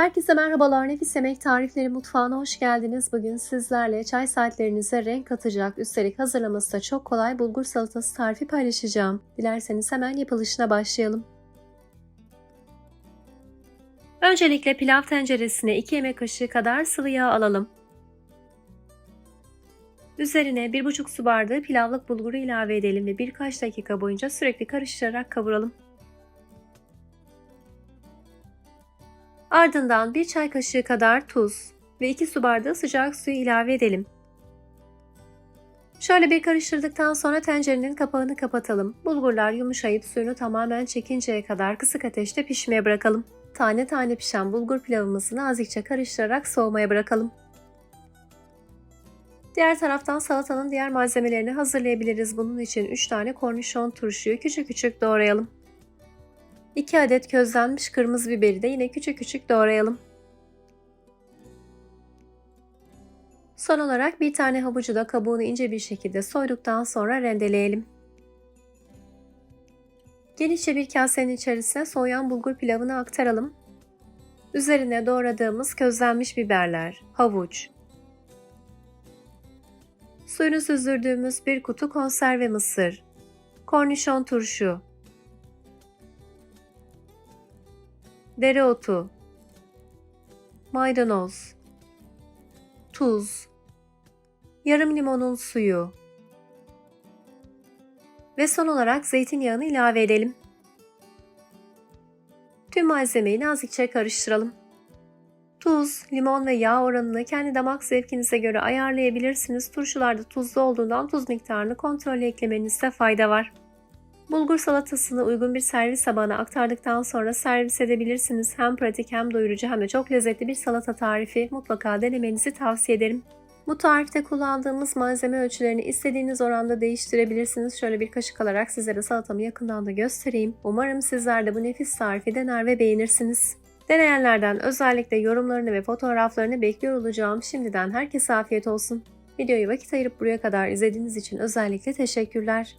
Herkese merhabalar. Nefis Yemek Tarifleri Mutfağı'na hoş geldiniz. Bugün sizlerle çay saatlerinize renk katacak, üstelik hazırlaması da çok kolay bulgur salatası tarifi paylaşacağım. Dilerseniz hemen yapılışına başlayalım. Öncelikle pilav tenceresine 2 yemek kaşığı kadar sıvı yağ alalım. Üzerine 1,5 su bardağı pilavlık bulguru ilave edelim ve birkaç dakika boyunca sürekli karıştırarak kavuralım. Ardından 1 çay kaşığı kadar tuz ve 2 su bardağı sıcak suyu ilave edelim. Şöyle bir karıştırdıktan sonra tencerenin kapağını kapatalım. Bulgurlar yumuşayıp suyunu tamamen çekinceye kadar kısık ateşte pişmeye bırakalım. Tane tane pişen bulgur pilavımızı nazikçe karıştırarak soğumaya bırakalım. Diğer taraftan salatanın diğer malzemelerini hazırlayabiliriz. Bunun için 3 tane kornişon turşuyu küçük küçük doğrayalım. 2 adet közlenmiş kırmızı biberi de yine küçük küçük doğrayalım. Son olarak bir tane havucu da kabuğunu ince bir şekilde soyduktan sonra rendeleyelim. Genişçe bir kasenin içerisine soğuyan bulgur pilavını aktaralım. Üzerine doğradığımız közlenmiş biberler, havuç, suyunu süzdürdüğümüz bir kutu konserve mısır, kornişon turşu, dereotu, maydanoz, tuz, yarım limonun suyu ve son olarak zeytinyağını ilave edelim. Tüm malzemeyi nazikçe karıştıralım. Tuz, limon ve yağ oranını kendi damak zevkinize göre ayarlayabilirsiniz. Turşularda tuzlu olduğundan tuz miktarını kontrollü eklemenizde fayda var. Bulgur salatasını uygun bir servis tabağına aktardıktan sonra servis edebilirsiniz. Hem pratik hem doyurucu hem de çok lezzetli bir salata tarifi. Mutlaka denemenizi tavsiye ederim. Bu tarifte kullandığımız malzeme ölçülerini istediğiniz oranda değiştirebilirsiniz. Şöyle bir kaşık alarak sizlere salatamı yakından da göstereyim. Umarım sizler de bu nefis tarifi dener ve beğenirsiniz. Deneyenlerden özellikle yorumlarını ve fotoğraflarını bekliyor olacağım. Şimdiden herkese afiyet olsun. Videoyu vakit ayırıp buraya kadar izlediğiniz için özellikle teşekkürler.